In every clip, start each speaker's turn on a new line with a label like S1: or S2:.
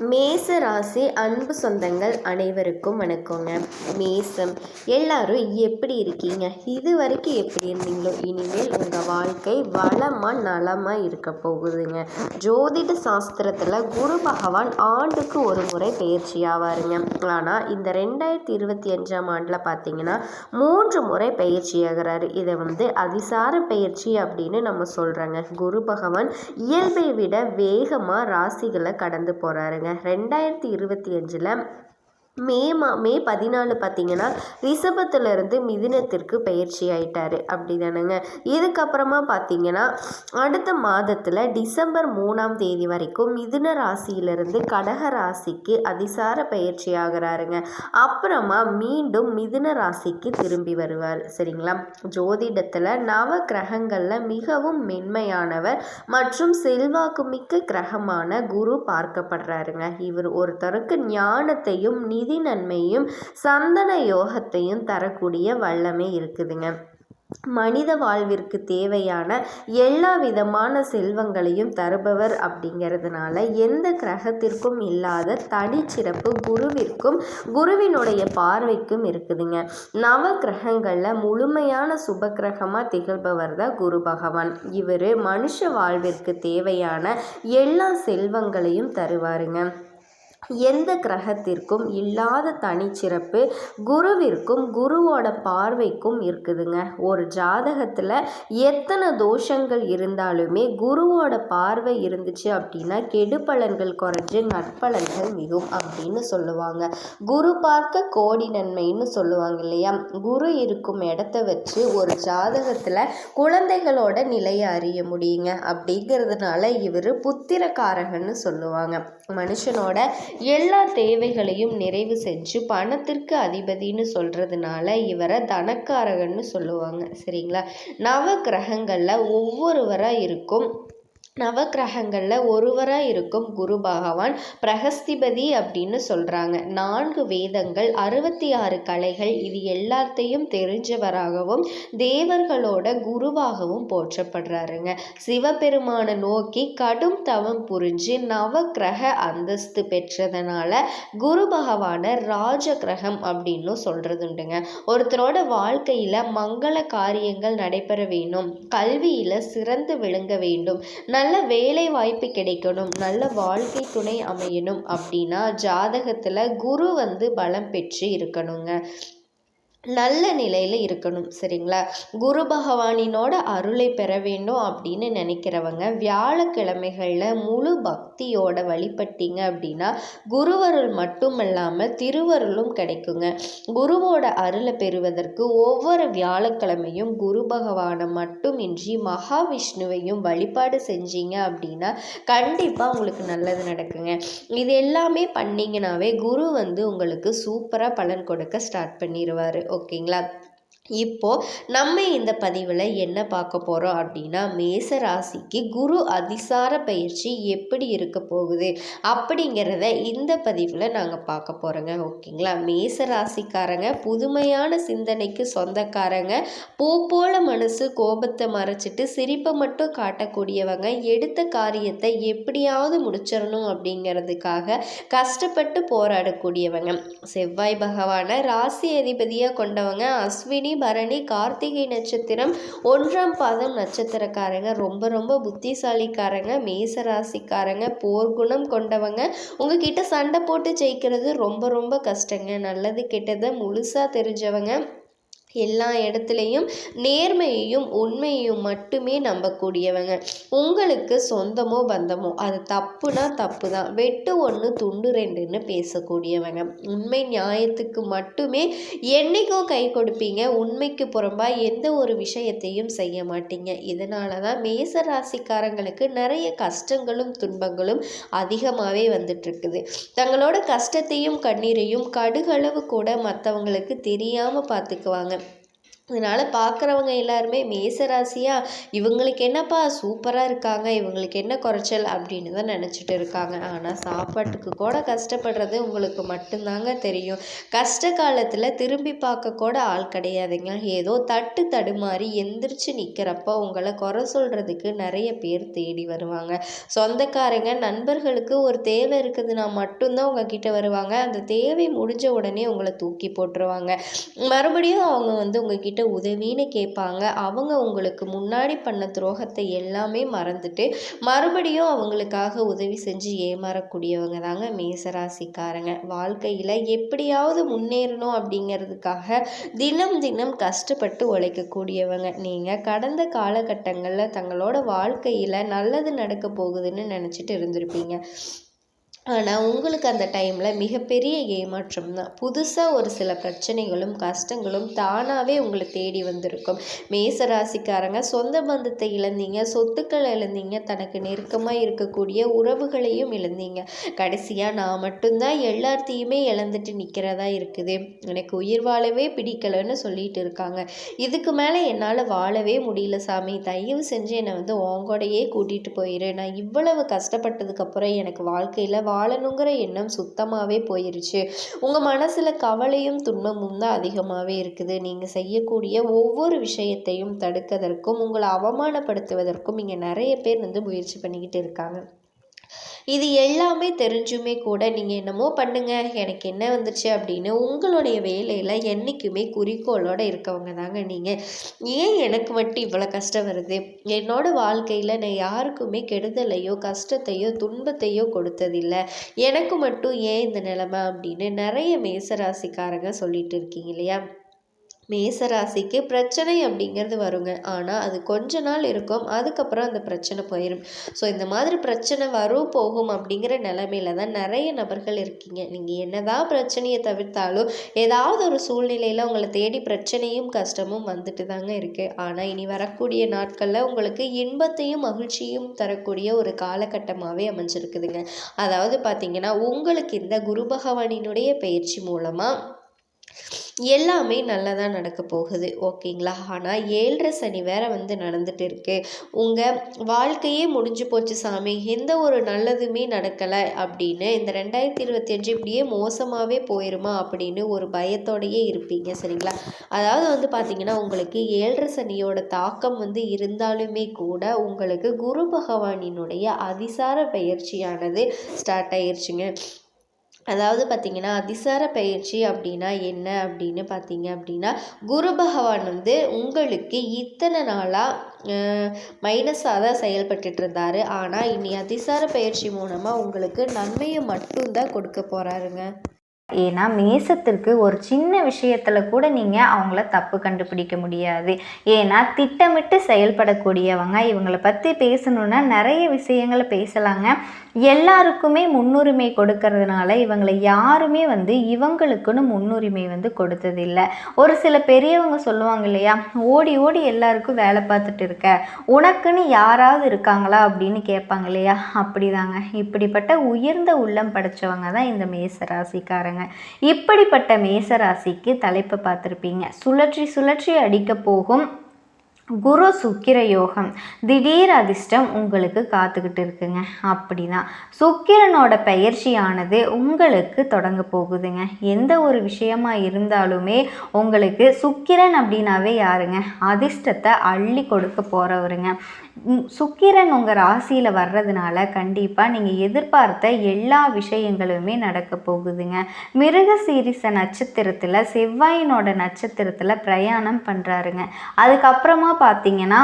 S1: மேச ராசி அன்பு சொந்தங்கள் அனைவருக்கும் வணக்கங்க. மேசம். எல்லாரும் எப்படி இருக்கீங்க? இது வரைக்கும் எப்படி இருந்தீங்களோ? இனிமேல் உங்கள் வாழ்க்கை வளமாக நலமாக இருக்க போகுதுங்க. ஜோதிட சாஸ்திரத்தில் குரு பகவான் ஆண்டுக்கு ஒரு முறை பயிற்சி ஆவாருங்க. ஆனால் இந்த ரெண்டாயிரத்தி இருபத்தி அஞ்சாம் ஆண்டில் பார்த்தீங்கன்னா மூன்று முறை பயிற்சி ஆகிறாரு. இதை வந்து அதிசார பயிற்சி அப்படின்னு நம்ம சொல்கிறோங்க குரு பகவான் இயல்பை விட வேகமாக ராசிகளை கடந்து போகிறாருங்க ரெண்டாயிரத்தி இருபத்தி அஞ்சில் மே மா மே பதினாலு பார்த்தீங்கன்னா ரிஷபத்திலிருந்து மிதினத்திற்கு பயிற்சி ஆயிட்டார். அப்படி தானேங்க இதுக்கப்புறமா பார்த்தீங்கன்னா அடுத்த மாதத்தில் டிசம்பர் மூணாம் தேதி வரைக்கும் மிதுன ராசியிலிருந்து கடக ராசிக்கு அதிசார பயிற்சி ஆகிறாருங்க. அப்புறமா மீண்டும் மிதுன ராசிக்கு திரும்பி வருவார். சரிங்களா? ஜோதிடத்தில் நவ கிரகங்களில் மிகவும் மென்மையானவர் மற்றும் செல்வாக்கு மிக்க கிரகமான குரு பார்க்கப்படுறாருங்க. இவர் ஒருத்தருக்கு ஞானத்தையும் நிதி நன்மையும் சந்தன யோகத்தையும் தரக்கூடிய வல்லமை இருக்குதுங்க. மனித வாழ்விற்கு தேவையான எல்லா விதமான செல்வங்களையும் தருபவர் அப்படிங்கிறதுனால எந்த கிரகத்திற்கும் இல்லாத தனிச்சிறப்பு குருவிற்கும் குருவினுடைய பார்வைக்கும் இருக்குதுங்க. நவ கிரகங்களில் முழுமையான சுப கிரகமாக திகழ்பவர் தான் குரு பகவான். இவர் மனுஷ வாழ்விற்கு தேவையான எல்லா செல்வங்களையும் தருவாருங்க. எந்த கிரகத்திற்கும் இல்லாத தனிச்சிறப்பு குருவிற்கும் குருவோட பார்வைக்கும் இருக்குதுங்க. ஒரு ஜாதகத்தில் எத்தனை தோஷங்கள் இருந்தாலுமே குருவோட பார்வை இருந்துச்சு அப்படின்னா கெடு பலன்கள் குறைஞ்சு நற்பலன்கள் மிகும் அப்படின்னு சொல்லுவாங்க. குரு பார்க்க கோடி நன்மைன்னு சொல்லுவாங்க இல்லையா? குரு இருக்கும் இடத்த வச்சு ஒரு ஜாதகத்தில் குழந்தைகளோட நிலையை அறிய முடியுங்க. அப்படிங்கிறதுனால இவர் புத்திரக்காரகன்னு சொல்லுவாங்க. மனுஷனோட எல்லா தேவைகளையும் நிறைவு செஞ்சு பணத்திற்கு அதிபதின்னு சொல்கிறதுனால இவரை தனக்காரகன்னு சொல்லுவாங்க சரிங்களா? நவ கிரகங்களில் ஒவ்வொருவராக இருக்கும். நவக்கிரகங்களில் ஒருவராக இருக்கும் குரு பகவான் பிரகஸ்திபதி அப்படின்னு சொல்கிறாங்க நான்கு வேதங்கள் அறுபத்தி ஆறு கலைகள் இது எல்லாத்தையும் தெரிஞ்சவராகவும் தேவர்களோட குருவாகவும் போற்றப்படுறாருங்க. சிவபெருமானை நோக்கி கடும் தவம் புரிஞ்சு நவக்கிரக அந்தஸ்து பெற்றதுனால குரு பகவான ராஜ கிரகம் அப்படின்னு சொல்கிறதுண்டுங்க ஒருத்தரோட வாழ்க்கையில் மங்கள காரியங்கள் நடைபெற வேணும் கல்வியில் சிறந்து விளங்க வேண்டும். நல்ல நல்ல வேலை வாய்ப்பு கிடைக்கணும் நல்ல வாழ்க்கை துணை அமையணும் அப்படின்னா ஜாதகத்தில் குரு வந்து பலம் பெற்று இருக்கணுங்க. நல்ல நிலையில் இருக்கணும் சரிங்களா? குரு பகவானினோட அருளை பெற வேண்டும் அப்படின்னு நினைக்கிறவங்க வியாழக்கிழமைகளில் முழு பக்தியோட வழிபட்டீங்க அப்படின்னா குருவருள் மட்டும் இல்லாமல் திருவருளும் கிடைக்குங்க. குருவோட அருளை பெறுவதற்கு ஒவ்வொரு வியாழக்கிழமையும் குரு பகவானை மட்டுமின்றி மகாவிஷ்ணுவையும் வழிபாடு செஞ்சீங்க அப்படின்னா கண்டிப்பாக உங்களுக்கு நல்லது நடக்குங்க. இது எல்லாமே பண்ணிங்கனாவே குரு வந்து உங்களுக்கு சூப்பராக பலன் கொடுக்க ஸ்டார்ட் பண்ணிடுவார் ஓகேங்களா? இப்போது நம்ம இந்த பதிவில் என்ன பார்க்க போகிறோம் அப்படின்னா மேச ராசிக்கு குரு அதிசார பயிற்சி எப்படி இருக்க போகுது அப்படிங்கிறத இந்த பதிவில் நாங்கள் பார்க்க போகிறோங்க ஓகேங்களா? மேச ராசிக்காரங்க புதுமையான சிந்தனைக்கு சொந்தக்காரங்க பூ போல மனசு கோபத்தை மறைச்சிட்டு சிரிப்பை மட்டும் காட்டக்கூடியவங்க எடுத்த காரியத்தை எப்படியாவது முடிச்சிடணும் அப்படிங்கிறதுக்காக கஷ்டப்பட்டு போராடக்கூடியவங்க. செவ்வாய் பகவானை ராசி அதிபதியாக கொண்டவங்க அஸ்வினி பரணி கார்த்திகை நட்சத்திரம் ஒன்றாம் பாதம் நட்சத்திரக்காரங்க. ரொம்ப ரொம்ப புத்திசாலிக்காரங்க மேசராசிக்காரங்க போர்க்குணம் கொண்டவங்க. உங்ககிட்ட சண்டை போட்டு ஜெயிக்கிறது ரொம்ப ரொம்ப கஷ்டங்க. நல்லது கெட்டதை முழுசாக தெரிஞ்சவங்க. எல்லா இடத்துலையும் நேர்மையையும் உண்மையையும் மட்டுமே நம்பக்கூடியவங்க. உங்களுக்கு சொந்தமோ பந்தமோ அது தப்புனா தப்பு தான் வெட்டு ஒன்று துண்டு ரெண்டுன்னு பேசக்கூடியவங்க. உண்மை நியாயத்துக்கு மட்டுமே என்னைக்கோ கை கொடுப்பீங்க. உண்மைக்கு புறம்பாக எந்த ஒரு விஷயத்தையும் செய்ய மாட்டீங்க. இதனால தான் மேச ராசிக்காரங்களுக்கு நிறைய கஷ்டங்களும் துன்பங்களும் அதிகமாகவே வந்துட்டுருக்குது. தங்களோட கஷ்டத்தையும் கண்ணீரையும் கடுகளவு கூட மற்றவங்களுக்கு தெரியாமல் பார்த்துக்குவாங்க இதனால் பார்க்குறவங்க எல்லாருமே மேசராசியாக இவங்களுக்கு என்னப்பா சூப்பராக இருக்காங்க இவங்களுக்கு என்ன குறைச்சல் அப்படின்னு தான் நினச்சிட்டு இருக்காங்க. ஆனால் சாப்பாட்டுக்கு கூட கஷ்டப்படுறது உங்களுக்கு மட்டும்தாங்க தெரியும். கஷ்ட காலத்தில் திரும்பி பார்க்க கூட ஆள் கிடையாதுங்க. ஏதோ தட்டு தடுமாறி எந்திரிச்சு நிற்கிறப்ப உங்களை குறை சொல்கிறதுக்கு நிறைய பேர் தேடி வருவாங்க. சொந்தக்காரங்க நண்பர்களுக்கு ஒரு தேவை இருக்குதுன்னா மட்டும்தான் உங்ககிட்ட வருவாங்க. அந்த தேவை முடிஞ்ச உடனே உங்களை தூக்கி போட்டுருவாங்க. மறுபடியும் அவங்க வந்து உங்ககிட்ட உங்ககிட்ட உதவின்னு கேட்பாங்க. அவங்க உங்களுக்கு முன்னாடி பண்ண துரோகத்தை எல்லாமே மறந்துட்டு மறுபடியும் அவங்களுக்காக உதவி செஞ்சு ஏமாறக்கூடியவங்க தாங்க மேசராசிக்காரங்க. வாழ்க்கையில் எப்படியாவது முன்னேறணும் அப்படிங்கிறதுக்காக தினம் தினம் கஷ்டப்பட்டு உழைக்கக்கூடியவங்க. நீங்கள் கடந்த காலகட்டங்களில் தங்களோட வாழ்க்கையில் நல்லது நடக்க போகுதுன்னு நினச்சிட்டு இருந்திருப்பீங்க. ஆனால் உங்களுக்கு அந்த டைமில் மிகப்பெரிய ஏமாற்றம் தான் புதுசாக ஒரு சில பிரச்சனைகளும் கஷ்டங்களும் தானாகவே உங்களை தேடி வந்திருக்கும். மேச ராசிக்காரங்க சொந்த பந்தத்தை இழந்தீங்க சொத்துக்களை இழந்தீங்க தனக்கு நெருக்கமாக இருக்கக்கூடிய உறவுகளையும் இழந்தீங்க. கடைசியாக நான் மட்டும்தான் எல்லாத்தையுமே இழந்துட்டு நிற்கிறதா இருக்குது. எனக்கு உயிர் வாழவே பிடிக்கலைன்னு சொல்லிட்டு இருக்காங்க. இதுக்கு மேலே என்னால் வாழவே முடியல சாமி. தயவு செஞ்சு என்னை வந்து உங்கூடையே கூட்டிகிட்டு போயிடு நான் இவ்வளவு கஷ்டப்பட்டதுக்கப்புறம் எனக்கு வாழ்க்கையில் வாழணுங்கிற எண்ணம் சுத்தமாகவே போயிருச்சு. உங்கள் மனசில் கவலையும் துன்பமும் தான் அதிகமாகவே இருக்குது. நீங்கள் செய்யக்கூடிய ஒவ்வொரு விஷயத்தையும் தடுக்கதற்கும் உங்களை அவமானப்படுத்துவதற்கும் இங்கே நிறைய பேர் வந்து முயற்சி பண்ணிக்கிட்டு இருக்காங்க. இது எல்லாமே தெரிஞ்சுமே கூட நீங்கள் என்னமோ பண்ணுங்கள் எனக்கு என்ன வந்துச்சு அப்படின்னு உங்களுடைய வேலையில் என்றைக்குமே குறிக்கோளோடு இருக்கவங்க தாங்க நீங்கள் ஏன் எனக்கு மட்டும் இவ்வளோ கஷ்டம் வருது? என்னோட வாழ்க்கையில் நான் யாருக்குமே கெடுதலையோ கஷ்டத்தையோ துன்பத்தையோ கொடுத்ததில்லை. எனக்கு மட்டும் ஏன் இந்த நிலமை அப்படின்னு நிறைய மேசராசிக்காரங்க சொல்லிட்டு இருக்கீங்க இல்லையா? மேசராசிக்கு பிரச்சனை அப்படிங்கிறது வருங்க. ஆனால் அது கொஞ்ச நாள் இருக்கும். அதுக்கப்புறம் அந்த பிரச்சனை போயிடும் ஸோ இந்த மாதிரி பிரச்சனை வரும் போகும் அப்படிங்கிற நிலமையில தான் நிறைய நபர்கள் இருக்கீங்க. நீங்கள் என்னதான் பிரச்சனையை தவிர்த்தாலும் ஏதாவது ஒரு சூழ்நிலையில் உங்களை தேடி பிரச்சனையும் கஷ்டமும் வந்துட்டு தாங்க இருக்குது ஆனால் இனி வரக்கூடிய நாட்களில் உங்களுக்கு இன்பத்தையும் மகிழ்ச்சியும் தரக்கூடிய ஒரு காலகட்டமாகவே அமைஞ்சிருக்குதுங்க. அதாவது பார்த்தீங்கன்னா உங்களுக்கு இந்த குரு பகவானினுடைய பயிற்சி மூலமாக எல்லாமே நல்லதாக நடக்க போகுது ஓகேங்களா? ஆனால் ஏழரை சனி வேற வந்து நடந்துட்டு இருக்கு. உங்கள் வாழ்க்கையே முடிஞ்சு போச்சு சாமி. எந்த ஒரு நல்லதுமே நடக்கலை அப்படின்னு இந்த ரெண்டாயிரத்தி இருபத்தி அஞ்சு இப்படியே மோசமாகவே போயிருமா அப்படின்னு ஒரு பயத்தோடையே இருப்பீங்க சரிங்களா? அதாவது வந்து பார்த்தீங்கன்னா உங்களுக்கு ஏழரை சனியோட தாக்கம் வந்து இருந்தாலுமே கூட உங்களுக்கு குரு பகவானினுடைய அதிசார பயிற்சியானது ஸ்டார்ட் ஆயிடுச்சுங்க அதாவது பார்த்திங்கன்னா அதிசார பயிற்சி அப்படின்னா என்ன அப்படின்னு பார்த்தீங்க அப்படின்னா குரு பகவான் வந்து உங்களுக்கு இத்தனை நாளாக மைனஸாக தான் செயல்பட்டுட்டு இருந்தார். ஆனால் இனி அதிசார பயிற்சி மூலமாக உங்களுக்கு நன்மையை மட்டும்தான் கொடுக்க போகிறாருங்க
S2: ஏன்னா மேசத்திற்கு ஒரு சின்ன விஷயத்தில் கூட நீங்கள் அவங்கள தப்பு கண்டுபிடிக்க முடியாது. ஏன்னா திட்டமிட்டு செயல்படக்கூடியவங்க இவங்களை பற்றி பேசணுன்னா நிறைய விஷயங்களை பேசலாங்க. எல்லாருக்குமே முன்னுரிமை கொடுக்கறதுனால இவங்களை யாருமே வந்து இவங்களுக்குன்னு முன்னுரிமை வந்து கொடுத்ததில்லை. ஒரு சில பெரியவங்க சொல்லுவாங்க இல்லையா ஓடி ஓடி எல்லாருக்கும் வேலை பார்த்துட்டு இருக்க. உனக்குன்னு யாராவது இருக்காங்களா? அப்படின்னு கேட்பாங்க இல்லையா? அப்படிதாங்க. இப்படிப்பட்ட உயர்ந்த உள்ளம் படைச்சவங்க தான் இந்த மேச ராசிக்காரங்க. இப்படிப்பட்ட மேசராசிக்கு தலைப்பை பார்த்துருப்பீங்க. சுழற்றி சுழற்றி அடிக்க போகும் குரு சுக்கிர யோகம். திடீர் அதிர்ஷ்டம் உங்களுக்கு காத்துக்கிட்டு இருக்குங்க. அப்படிதான். சுக்கிரனோட பயிற்சியானது உங்களுக்கு தொடங்க போகுதுங்க. எந்த ஒரு விஷயமா இருந்தாலுமே உங்களுக்கு சுக்கிரன் அப்படின்னாவே யாருங்க? அதிர்ஷ்டத்தை அள்ளி கொடுக்க போகிறவருங்க சுக்கிரன் உங்கள் ராசியில் வர்றதுனால கண்டிப்பாக நீங்கள் எதிர்பார்த்த எல்லா விஷயங்களுமே நடக்க போகுதுங்க. மிருக சீரிச நட்சத்திரத்தில் செவ்வாயினோட நட்சத்திரத்தில் பிரயாணம் பண்ணுறாருங்க அதுக்கப்புறமா பார்த்தீங்கன்னா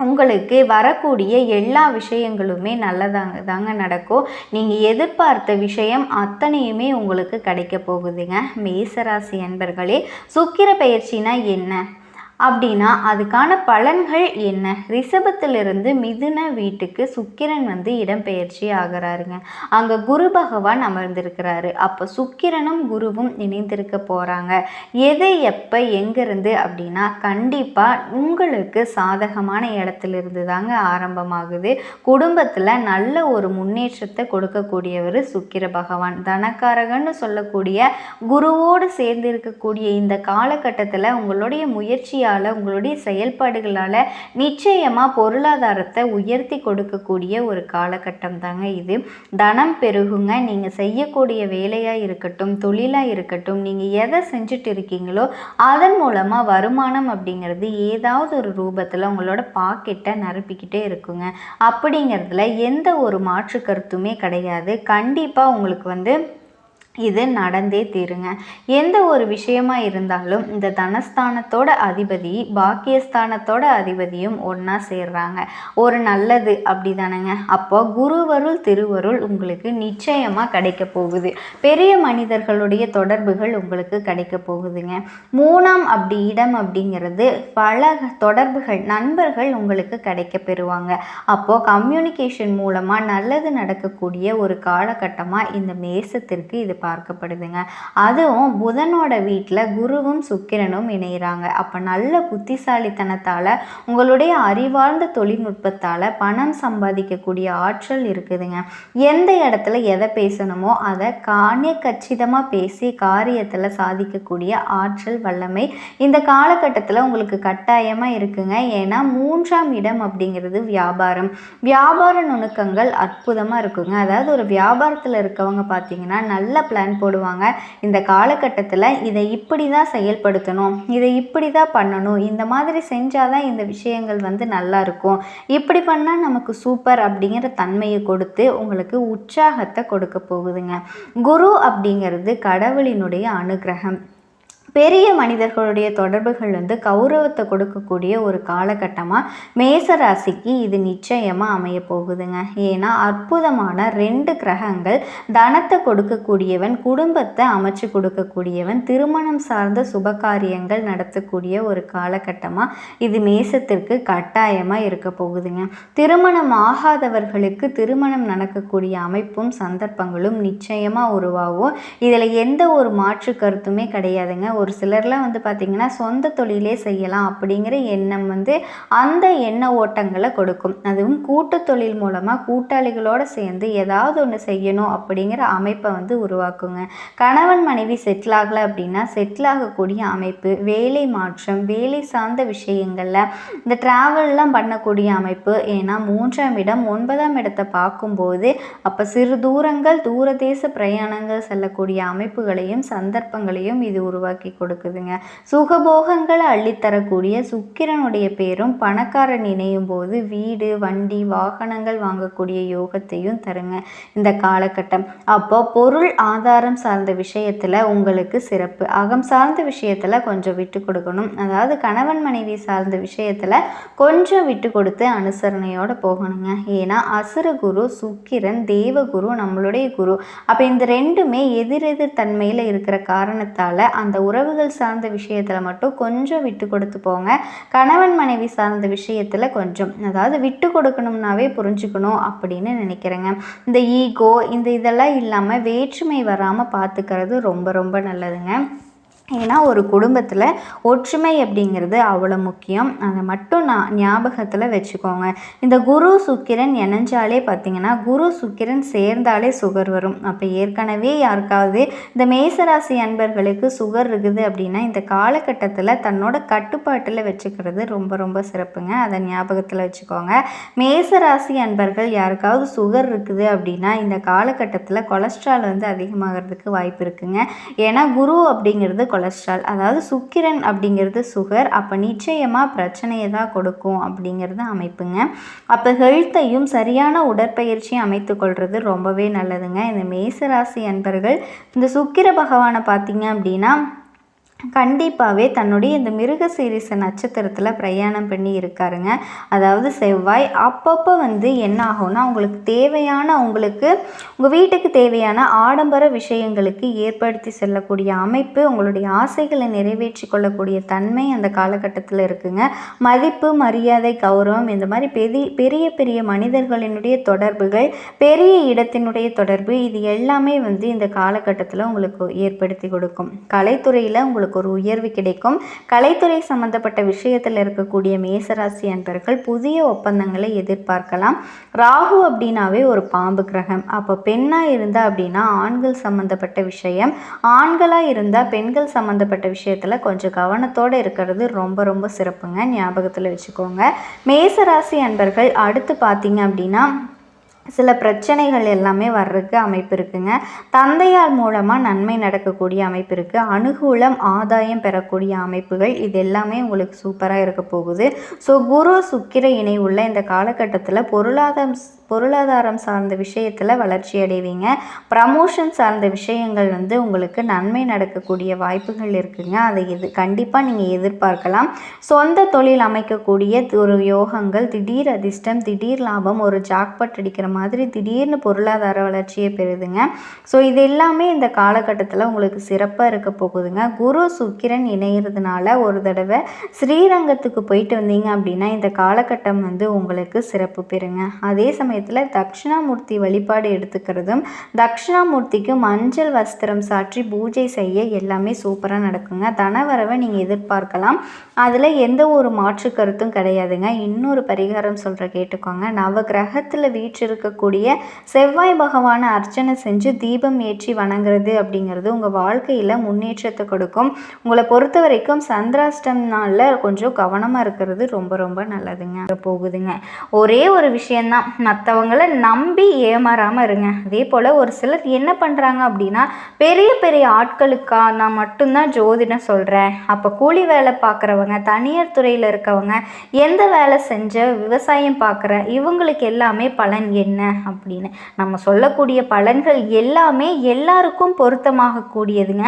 S2: உங்களுக்கு வரக்கூடிய எல்லா விஷயங்களுமே நல்லதாங்க தாங்க நடக்கும். நீங்கள் எதிர்பார்த்த விஷயம் அத்தனையுமே உங்களுக்கு கிடைக்க போகுதுங்க. மேசராசி அன்பர்களே சுக்கிர பயிற்சினா என்ன? அப்படின்னா அதுக்கான பலன்கள் என்ன? ரிஷபத்திலிருந்து மிதுன வீட்டுக்கு சுக்கிரன் வந்து இடம்பெயர்ச்சி ஆகிறாருங்க. அங்கே குரு பகவான் அமர்ந்திருக்கிறாரு. அப்போ சுக்கிரனும் குருவும் இணைந்திருக்க போகிறாங்க எதை எப்போ எங்கேருந்து அப்படின்னா கண்டிப்பாக உங்களுக்கு சாதகமான இடத்துலேருந்து தாங்க ஆரம்பமாகுது. குடும்பத்தில் நல்ல ஒரு முன்னேற்றத்தை கொடுக்கக்கூடியவர் சுக்கிர பகவான். தனக்காரகன்னு சொல்லக்கூடிய குருவோடு சேர்ந்து இருக்கக்கூடிய இந்த காலகட்டத்தில் உங்களுடைய முயற்சியால் உங்களுடைய செயல்பாடுகளால் நிச்சயமாக பொருளாதாரத்தை உயர்த்தி கொடுக்கக்கூடிய ஒரு காலகட்டம் தாங்க இது. தனம் பெருகுங்க. நீங்கள் செய்யக்கூடிய வேலையாக இருக்கட்டும் தொழிலாக இருக்கட்டும் நீங்கள் எதை செஞ்சுட்டு இருக்கீங்களோ அதன் மூலமாக வருமானம் அப்படிங்கிறது ஏதாவது ஒரு ரூபத்தில் உங்களோட பாக்கெட்டை நிரப்பிக்கிட்டே இருக்குங்க. அப்படிங்கிறதுல எந்த ஒரு மாற்று கருத்துமே கிடையாது. கண்டிப்பாக உங்களுக்கு வந்து இது நடந்தே தீருங்க. எந்த ஒரு விஷயமா இருந்தாலும் இந்த தனஸ்தானத்தோட அதிபதி பாக்கியஸ்தானத்தோட அதிபதியும் ஒன்றா சேர்றாங்க. ஒரு நல்லது அப்படி தானேங்க அப்போ குருவருள் திருவருள் உங்களுக்கு நிச்சயமாக கிடைக்க போகுது. பெரிய மனிதர்களுடைய தொடர்புகள் உங்களுக்கு கிடைக்க போகுதுங்க. மூணாம் அப்படி இடம் அப்படிங்கிறது பல தொடர்புகள் நண்பர்கள் உங்களுக்கு கிடைக்க பெறுவாங்க. அப்போது கம்யூனிகேஷன் மூலமாக நல்லது நடக்கக்கூடிய ஒரு காலகட்டமாக இந்த மேசத்திற்கு இது பார்க்கப்படுதுங்க. அதுவும் புதனோட வீட்டில் குருவும் சுக்கிரனும் இணைகிறாங்க அப்போ நல்ல புத்திசாலித்தனத்தால் உங்களுடைய அறிவார்ந்த தொழில்நுட்பத்தால் பணம் சம்பாதிக்கக்கூடிய ஆற்றல் இருக்குதுங்க. எந்த இடத்துல எதை பேசணுமோ அதை காணிய கச்சிதமாக பேசி காரியத்தில் சாதிக்கக்கூடிய ஆற்றல் வல்லமை இந்த காலகட்டத்தில் உங்களுக்கு கட்டாயமாக இருக்குங்க. ஏன்னா மூன்றாம் இடம் அப்படிங்கிறது வியாபாரம். வியாபார நுணுக்கங்கள் அற்புதமாக இருக்குங்க. அதாவது ஒரு வியாபாரத்தில் இருக்கவங்க பார்த்தீங்கன்னா நல்ல பிளான் போடுவாங்க. இந்த காலகட்டத்தில் இதை இப்படி தான் செயல்படுத்தணும். இதை இப்படி தான் பண்ணணும். இந்த மாதிரி செஞ்சால் தான் இந்த விஷயங்கள் வந்து நல்லா இருக்கும். இப்படி பண்ணால் நமக்கு சூப்பர் அப்படிங்கிற தன்மையை கொடுத்து உங்களுக்கு உற்சாகத்தை கொடுக்க போகுதுங்க. குரு அப்படிங்கிறது கடவுளினுடைய அனுகிரகம். பெரிய மனிதர்களுடைய தொடர்புகள் வந்து கௌரவத்தை கொடுக்கக்கூடிய ஒரு காலகட்டமாக மேச ராசிக்கு இது நிச்சயமாக அமைய போகுதுங்க. ஏன்னா அற்புதமான ரெண்டு கிரகங்கள் தனத்தை கொடுக்கக்கூடியவன் குடும்பத்தை அமைச்சு கொடுக்கக்கூடியவன் திருமணம் சார்ந்த சுபகாரியங்கள் நடத்தக்கூடிய ஒரு காலகட்டமாக இது மேசத்திற்கு கட்டாயமாக இருக்க போகுதுங்க. திருமணம் ஆகாதவர்களுக்கு திருமணம் நடக்கக்கூடிய அமைப்பும் சந்தர்ப்பங்களும் நிச்சயமாக உருவாகும். இதில் எந்த ஒரு மாற்று கருத்துமே கிடையாதுங்க. ஒரு சிலர்லாம் வந்து பார்த்திங்கன்னா சொந்த தொழிலே செய்யலாம் அப்படிங்கிற எண்ணம் வந்து அந்த எண்ண ஓட்டங்களை கொடுக்கும். அதுவும் கூட்டு தொழில் மூலமாக கூட்டாளிகளோடு சேர்ந்து ஏதாவது ஒன்று செய்யணும் அப்படிங்கிற அமைப்பை வந்து உருவாக்குங்க. கணவன் மனைவி செட்டில் ஆகலை அப்படின்னா செட்டில் ஆகக்கூடிய அமைப்பு வேலை மாற்றம் வேலை சார்ந்த விஷயங்களில் இந்த ட்ராவல்லாம் பண்ணக்கூடிய அமைப்பு. ஏன்னா மூன்றாம் இடம் ஒன்பதாம் இடத்தை பார்க்கும்போது அப்போ சிறு தூரங்கள் தூரதேச பிரயாணங்கள் செல்லக்கூடிய அமைப்புகளையும் சந்தர்ப்பங்களையும் இது உருவாக்கி கொடுக்குதுங்க. சுகபோகங்களை அள்ளித்தரக்கூடிய சுக்கிரனுடைய பேரும் பணக்காரன் இணையும் போது வீடு வண்டி வாகனங்கள் வாங்கக்கூடிய யோகத்தையும் தருங்க இந்த காலகட்டம். அப்போ பொருள் ஆதாரம் சார்ந்த விஷயத்தில் உங்களுக்கு சிறப்பு. அகம் சார்ந்த விஷயத்தில் கொஞ்சம் விட்டு கொடுக்கணும். அதாவது கணவன் மனைவி சார்ந்த விஷயத்தில் கொஞ்சம் விட்டு கொடுத்து அனுசரணையோடு போகணுங்க. ஏன்னா அசுர குரு சுக்கிரன் தேவகுரு நம்மளுடைய குரு. அப்போ இந்த ரெண்டுமே எதிரெதிர் தன்மையில் இருக்கிற காரணத்தால் அந்த உறவுகள் சார்ந்த விஷயத்தில் மட்டும் கொஞ்சம் விட்டு கொடுத்து போங்க. கணவன் மனைவி சார்ந்த விஷயத்தில் கொஞ்சம். அதாவது விட்டு கொடுக்கணும்னாவே புரிஞ்சுக்கணும் அப்படின்னு நினைக்கிறேங்க. இந்த ஈகோ இந்த இதெல்லாம் இல்லாமல் வேற்றுமை வராமல் பார்த்துக்கிறது ரொம்ப ரொம்ப நல்லதுங்க. ஏன்னா ஒரு குடும்பத்தில் ஒற்றுமை அப்படிங்கிறது அவ்வளோ முக்கியம். அதை மட்டும் நான் ஞாபகத்தில் வச்சுக்கோங்க. இந்த குரு சுக்கிரன் இணைஞ்சாலே பார்த்தீங்கன்னா குரு சுக்கிரன் சேர்ந்தாலே சுகர் வரும். அப்போ ஏற்கனவே யாருக்காவது இந்த மேசராசி அன்பர்களுக்கு சுகர் இருக்குது அப்படின்னா இந்த காலகட்டத்தில் தன்னோட கட்டுப்பாட்டில் வச்சுக்கிறது ரொம்ப ரொம்ப சிறப்புங்க. அதை ஞாபகத்தில் வச்சுக்கோங்க. மேசராசி அன்பர்கள் யாருக்காவது சுகர் இருக்குது அப்படின்னா இந்த காலகட்டத்தில் கொலஸ்ட்ரால் வந்து அதிகமாகிறதுக்கு வாய்ப்பு இருக்குங்க. ஏன்னா குரு அப்படிங்கிறது கொலஸ்ட்ரால் அதாவது சுக்கிரன் அப்படிங்கிறது சுகர் அப்போ நிச்சயமாக பிரச்சனையை தான் கொடுக்கும் அப்படிங்கிறது அமைப்புங்க. அப்போ ஹெல்த்தையும் சரியான உடற்பயிற்சியும் அமைத்து கொள்வது ரொம்பவே நல்லதுங்க. இந்த மேசராசி அன்பர்கள் இந்த சுக்கிர பகவானை பார்த்தீங்க அப்படின்னா கண்டிப்பாகவே தன்னுடைய இந்த மிருக சீரிச நட்சத்திரத்தில் பிரயாணம் பண்ணி இருக்காருங்க. அதாவது செவ்வாய் அப்பப்போ வந்து என்ன ஆகும்னா உங்களுக்கு தேவையான உங்களுக்கு உங்கள் வீட்டுக்கு தேவையான ஆடம்பர விஷயங்களுக்கு ஏற்படுத்தி செல்லக்கூடிய அமைப்பு உங்களுடைய ஆசைகளை நிறைவேற்றி கொள்ளக்கூடிய தன்மை அந்த காலகட்டத்தில் இருக்குங்க. மதிப்பு மரியாதை கௌரவம் இந்த மாதிரி பெரிய பெரிய பெரிய மனிதர்களினுடைய தொடர்புகள் பெரிய இடத்தினுடைய தொடர்பு இது எல்லாமே வந்து இந்த காலகட்டத்தில் உங்களுக்கு ஏற்படுத்தி கொடுக்கும். கலைத்துறையில் உங்களுக்கு ஒரு உயர்வு கிடைக்கும். கலைத்துறை சம்மந்தப்பட்ட விஷயத்தில் இருக்கக்கூடிய மேசராசி அன்பர்கள் புதிய ஒப்பந்தங்களை எதிர்பார்க்கலாம். ராகு அப்படின்னாவே ஒரு பாம்பு கிரகம். அப்போ பெண்ணாக இருந்தால் அப்படின்னா ஆண்கள் சம்மந்தப்பட்ட விஷயம். ஆண்களாக இருந்தால் பெண்கள் சம்மந்தப்பட்ட விஷயத்தில் கொஞ்சம் கவனத்தோடு இருக்கிறது ரொம்ப ரொம்ப சிறப்புங்க. ஞாபகத்தில் வச்சுக்கோங்க. மேசராசி அன்பர்கள் அடுத்து பார்த்தீங்க அப்படின்னா சில பிரச்சனைகள் எல்லாமே வர்றதுக்கு அமைப்பு இருக்குங்க. தந்தையார் மூலமாக நன்மை நடக்கக்கூடிய அமைப்பு இருக்குது அனுகூலம் ஆதாயம் பெறக்கூடிய அமைப்புகள் இது எல்லாமே உங்களுக்கு சூப்பராக இருக்க போகுது. ஸோ குரு சுக்கிர இணை உள்ள இந்த காலகட்டத்தில் பொருளாதாரம் பொருளாதாரம் சார்ந்த விஷயத்தில் வளர்ச்சி அடைவீங்க. ப்ரமோஷன் சார்ந்த விஷயங்கள் வந்து உங்களுக்கு நன்மை நடக்கக்கூடிய வாய்ப்புகள் இருக்குங்க. அதை எது கண்டிப்பாக நீங்கள் எதிர்பார்க்கலாம். சொந்த தொழில் அமைக்கக்கூடிய ஒரு யோகங்கள் திடீர் அதிர்ஷ்டம் திடீர் லாபம் ஒரு ஜாக்பட் அடிக்கிற மாதிரி திடீர்னு பொருளாதார வளர்ச்சியை பெறுதுங்க. ஸோ இது எல்லாமே இந்த காலகட்டத்தில் உங்களுக்கு சிறப்பாக இருக்க போகுதுங்க. குரு சுக்கிரன் இணையிறதுனால ஒரு தடவை ஸ்ரீரங்கத்துக்கு போயிட்டு வந்தீங்க அப்படின்னா இந்த காலகட்டம் வந்து உங்களுக்கு சிறப்பு பெறுங்க. அதே சமயத்தில் தட்சிணாமூர்த்தி வழிபாடு எடுத்துக்கிறதும் தட்சிணாமூர்த்திக்கு மஞ்சள் வஸ்திரம் சாற்றி பூஜை செய்ய எல்லாமே சூப்பராக நடக்குங்க. தனவரவை நீங்கள் எதிர்பார்க்கலாம். அதில் எந்த ஒரு மாற்று கருத்தும் கிடையாதுங்க. இன்னொரு பரிகாரம் சொல்கிற கேட்டுக்கோங்க. நவ கிரகத்தில் வீற்றிருக்கக்கூடிய செவ்வாய் பகவானை அர்ச்சனை செஞ்சு தீபம் ஏற்றி வணங்குறது அப்படிங்கிறது உங்கள் வாழ்க்கையில் முன்னேற்றத்தை கொடுக்கும். உங்களை பொறுத்த வரைக்கும் சந்திராஷ்டம் நாளில் கொஞ்சம் கவனமாக இருக்கிறது ரொம்ப ரொம்ப நல்லதுங்க. போகுதுங்க. ஒரே ஒரு விஷயந்தான் மற்றவங்கள நம்பி ஏமாறாமல் இருங்க. அதே போல் ஒரு சிலர் என்ன பண்ணுறாங்க அப்படின்னா பெரிய பெரிய ஆட்களுக்கா நான் மட்டும்தான் ஜோதிடம் சொல்கிறேன் அப்போ கூலி வேலை பார்க்குறவங்க தனியார் துறையில் இருக்கவங்க எந்த வேலை செஞ்ச விவசாயம் பார்க்குற இவங்களுக்கு எல்லாமே பலன் என்ன அப்படின்னு. நம்ம சொல்லக்கூடிய பலன்கள் எல்லாமே எல்லாருக்கும் பொருத்தமாக கூடியதுங்க.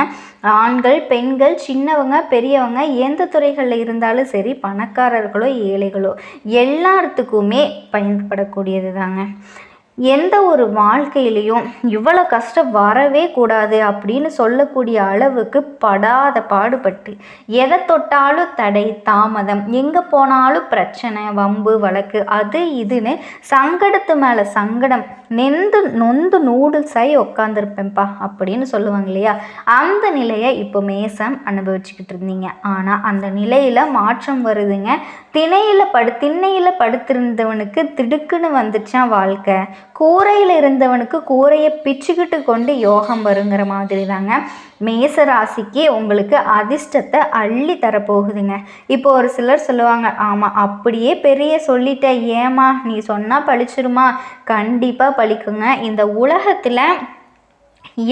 S2: ஆண்கள் பெண்கள் சின்னவங்க பெரியவங்க எந்த துறைகளில் இருந்தாலும் சரி பணக்காரர்களோ ஏழைகளோ எல்லாத்துக்குமே பயன்படக்கூடியது தான் தாங்க எந்த ஒரு வாழ்க்கையிலையும் இவ்வளோ கஷ்டம் வரவே கூடாது அப்படின்னு சொல்லக்கூடிய அளவுக்கு படாத பாடுபட்டு எதை தொட்டாலும் தடை தாமதம் எங்கே போனாலும் பிரச்சனை வம்பு வழக்கு அது இதுன்னு சங்கடத்து மேலே சங்கடம் நெந்து நொந்து நூடுல்ஸ் ஆகி உட்காந்துருப்பேன்ப்பா அப்படின்னு சொல்லுவாங்க இல்லையா? அந்த நிலையை இப்போ மேசம் அனுபவிச்சுக்கிட்டு இருந்தீங்க. ஆனால் அந்த நிலையில் மாற்றம் வருதுங்க. திணையில் படு திண்ணையில் படுத்திருந்தவனுக்கு திடுக்குன்னு வந்துச்சான் வாழ்க்கை. கூரையில் இருந்தவனுக்கு கூரையை பிச்சுக்கிட்டு கொண்டு யோகம் வருங்கிற மாதிரி தாங்க மேச ராசிக்கு உங்களுக்கு அதிர்ஷ்டத்தை அள்ளி தரப்போகுதுங்க. இப்போ ஒரு சிலர் சொல்லுவாங்க ஆமாம் அப்படியே பெரிய சொல்லிட்ட ஏமா நீ சொன்னால் பழிச்சிருமா? கண்டிப்பாக பழிக்குங்க. இந்த உலகத்தில்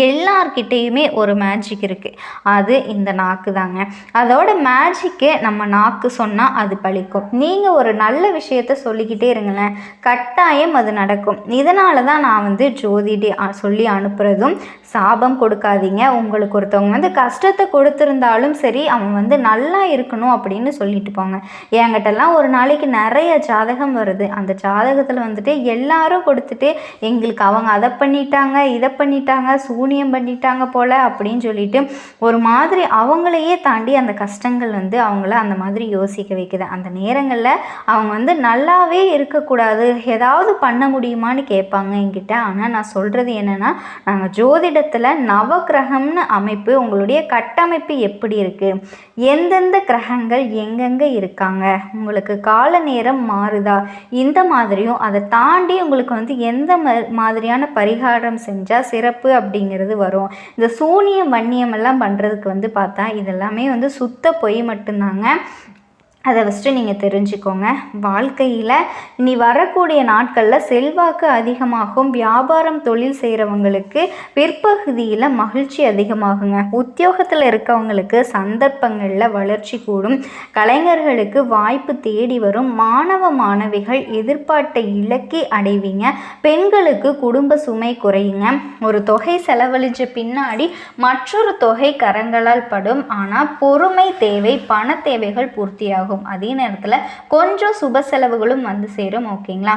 S2: எல்லார்கிட்டேயுமே ஒரு மேஜிக் இருக்குது அது இந்த நாக்கு தாங்க அதோட மேஜிக்கு நம்ம நாக்கு சொன்னால் அது பழிக்கும். நீங்கள் ஒரு நல்ல விஷயத்த சொல்லிக்கிட்டே இருங்களேன். கட்டாயம் அது நடக்கும். இதனால தான் நான் வந்து ஜோதிடி சொல்லி அனுப்புகிறதும் சாபம் கொடுக்காதீங்க. உங்களுக்கு ஒருத்தவங்க வந்து கஷ்டத்தை கொடுத்துருந்தாலும் சரி அவன் வந்து நல்லா இருக்கணும் அப்படின்னு சொல்லிட்டு போங்க. என்கிட்டலாம் ஒரு நாளைக்கு நிறைய ஜாதகம் வருது. அந்த ஜாதகத்தில் வந்துட்டு எல்லாரும் கொடுத்துட்டு எங்களுக்கு அவங்க அதை பண்ணிட்டாங்க இதை பண்ணிட்டாங்க சூனியம் பண்ணிட்டாங்க போல அப்படின்னு சொல்லிட்டு ஒரு மாதிரி அவங்களையே தாண்டி அந்த கஷ்டங்கள் வந்து அவங்கள அந்த மாதிரி யோசிக்க வைக்குது. அந்த நேரங்களில் அவங்க வந்து நல்லாவே இருக்கக்கூடாது. ஏதாவது பண்ண முடியுமான்னு கேட்பாங்க என்கிட்ட. ஆனால் நான் சொல்கிறது என்னென்னா நாங்கள் ஜோதிடத்தில் நவக்கிரகம்னு அமைப்பு உங்களுடைய கட்டமைப்பு எப்படி இருக்குது எந்தெந்த கிரகங்கள் எங்கெங்கே இருக்காங்க? உங்களுக்கு கால நேரம் மாறுதா? இந்த மாதிரியும் அதை தாண்டி உங்களுக்கு வந்து எந்த மாதிரியான பரிகாரம் செஞ்சால் சிறப்பு அப்படி அப்படிங்கிறது வரும். இந்த சூனியம் வன்னியம் எல்லாம் பண்ணுறதுக்கு வந்து பார்த்தா இதெல்லாமே வந்து சுத்த பொய் மட்டும்தாங்க. அதை ஃபஸ்ட்டு நீங்கள் தெரிஞ்சுக்கோங்க. வாழ்க்கையில் இனி வரக்கூடிய நாட்களில் செல்வாக்கு அதிகமாகும் வியாபாரம் தொழில் செய்கிறவங்களுக்கு பிற்பகுதியில் மகிழ்ச்சி அதிகமாகுங்க. உத்தியோகத்தில் இருக்கவங்களுக்கு சந்தர்ப்பங்களில் வளர்ச்சி கூடும். கலைஞர்களுக்கு வாய்ப்பு தேடி வரும். மாணவ மாணவிகள் எதிர்பார்த்த இலக்கை அடைவீங்க. பெண்களுக்கு குடும்ப சுமை குறையுங்க. ஒரு தொகை செலவழிச்ச பின்னாடி மற்றொரு தொகை கரங்களால் படும். ஆனால் பொறுமை தேவை பண தேவைகள் பூர்த்தியாகும். அதே நேரத்தில் கொஞ்சம் சுப செலவுகளும் வந்து சேரும். ஓகேங்களா?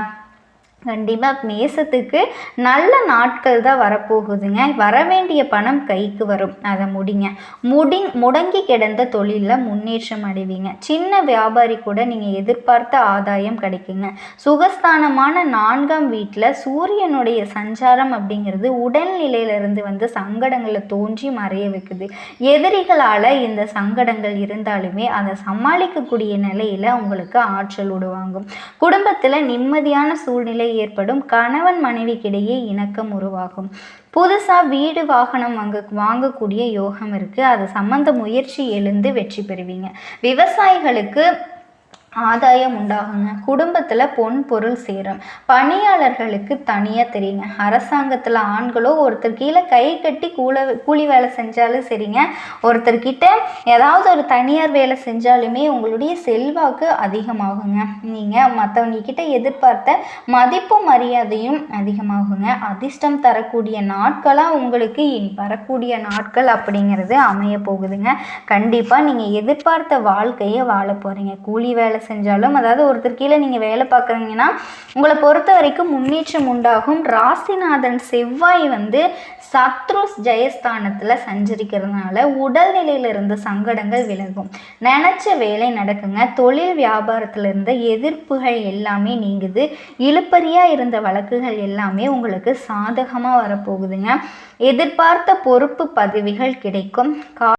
S2: கண்டிப்பாக மேசத்துக்கு நல்ல நாட்கள் தான் வரப்போகுதுங்க. வர வேண்டிய பணம் கைக்கு வரும். அதை முடிங்க. முடி முடங்கி கிடந்த தொழிலில் முன்னேற்றம் அடைவீங்க. சின்ன வியாபாரி கூட நீங்கள் எதிர்பார்த்த ஆதாயம் கிடைக்குங்க. சுகஸ்தானமான நான்காம் வீட்டில் சூரியனுடைய சஞ்சாரம் அப்படிங்கிறது உடல்நிலையிலிருந்து வந்து சங்கடங்களை தோன்றி மறைய வைக்குது. எதிரிகளால் இந்த சங்கடங்கள் இருந்தாலுமே அதை சமாளிக்கக்கூடிய நிலையில் உங்களுக்கு ஆற்றல் உடுவாங்கும் குடும்பத்தில் நிம்மதியான சூழ்நிலை ஏற்படும் கணவன் மனைவிக்கிடையே இணக்கம் உருவாகும். புதுசாக வீடு வாகனம் வாங்க வாங்கக்கூடிய யோகம் இருக்குது அது சம்மந்த முயற்சி எழுந்து வெற்றி பெறுவீங்க. விவசாயிகளுக்கு ஆதாயம் உண்டாகுங்க குடும்பத்தில் பொன் பொருள் சேரும். பணியாளர்களுக்கு தனியாக தெரியுங்க. அரசாங்கத்தில் ஆண்களோ ஒருத்தர் கீழே கை கட்டி கூல கூலி வேலை செஞ்சாலும் சரிங்க. ஒருத்தர்கிட்ட ஏதாவது ஒரு தனியார் வேலை செஞ்சாலுமே உங்களுடைய செல்வாக்கு அதிகமாகுங்க. நீங்கள் மற்றவங்கக்கிட்ட எதிர்பார்த்த மதிப்பும் மரியாதையும் அதிகமாகுங்க. அதிர்ஷ்டம் தரக்கூடிய நாட்களாக உங்களுக்கு இனி வரக்கூடிய நாட்கள் அப்படிங்கிறது அமைய போகுதுங்க. கண்டிப்பாக நீங்கள் எதிர்பார்த்த வாழ்க்கையை வாழ போகிறீங்க கூலி வேலை செஞ்சாலும் அதாவது ஒருத்தர் கீழே நீங்கள் வேலை பார்க்குறீங்கன்னா உங்களை பொறுத்த வரைக்கும் முன்னேற்றம் உண்டாகும். ராசிநாதன் செவ்வாய் வந்து சத்ருஸ் ஜெயஸ்தானத்தில் சஞ்சரிக்கிறதுனால உடல்நிலையில் இருந்த சங்கடங்கள் விலகும். நினச்ச வேலை நடக்குங்க. தொழில் வியாபாரத்தில் இருந்த எதிர்ப்புகள் எல்லாமே நீங்குது. இழுப்பறியாக இருந்த வழக்குகள் எல்லாமே உங்களுக்கு சாதகமாக வரப்போகுதுங்க. எதிர்பார்த்த பொறுப்பு பதவிகள் கிடைக்கும். கா